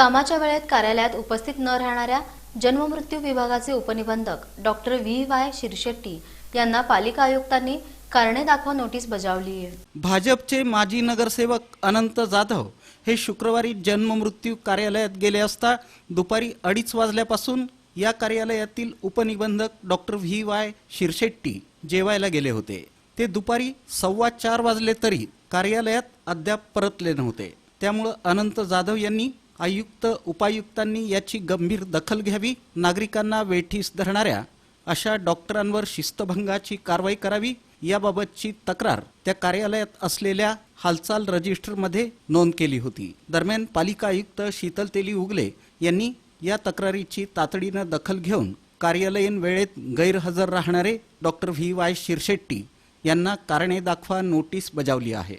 कामाच्या वेळेत कार्यालयात उपस्थित न राहणाऱ्या जन्ममृत्यू विभागाचे उपनिबंधक डॉक्टर व्ही वाय शिरशेट्टी यांना पालिका आयुक्तांनी कारणे दाखवा नोटीस बजावली आहे. भाजपचे माजी नगरसेवक अनंत जाधव हे शुक्रवारी जन्ममृत्यू कार्यालयात गेले असता दुपारी अडीच वाजल्यापासून या कार्यालयातील उपनिबंधक डॉक्टर व्ही वाय शिरशेट्टी जेवायला गेले होते. ते दुपारी सव्वा चार वाजले तरी कार्यालयात अद्याप परतले नव्हते. त्यामुळं अनंत जाधव यांनी आयुक्त उपायुक्तांनी याची गंभीर दखल घ्यावी नागरिकांना वेठीस धरणाऱ्या अशा डॉक्टरांवर शिस्तभंगाची कारवाई करावी याबाबतची तक्रार त्या कार्यालयात असलेल्या हालचाल रजिस्टरमध्ये नोंद केली होती. दरम्यान पालिका आयुक्त शीतल तेली उगले यांनी या तक्रारीची तातडीनं दखल घेऊन कार्यालयीन वेळेत गैरहजर राहणारे डॉक्टर व्ही वाय शिरशेट्टी यांना कारणे दाखवा नोटीस बजावली आहे.